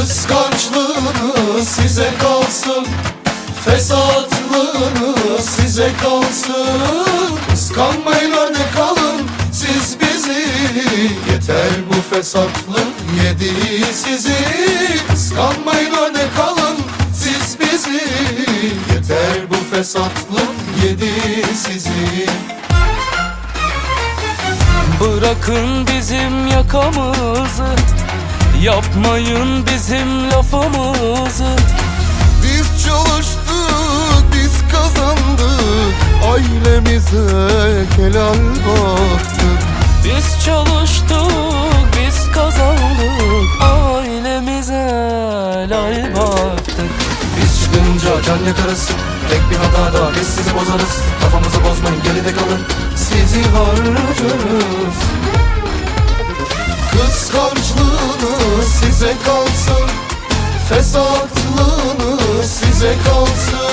Kıskançlığınız size kalsın Fesatlığınız size kalsın. Kıskanmayın örnek alın siz bizi. Yeter bu fesatlık yedi sizi. Kıskanmayın örnek alın siz bizi. Yeter bu fesatlık yedi sizi. Bırakın bizim yakamızı Yapmayın bizim lafımızı. Biz çalıştık, biz kazandık. Ailemize helal baktık. Biz çalıştık, biz kazandık. Ailemize lal baktık. Biz çıkınca can yakarız Tek bir hatada biz sizi bozarız. Kafamızı bozmayın geride kalın. Sizi harcarız size kalsın. Fesatlığınız size kalsın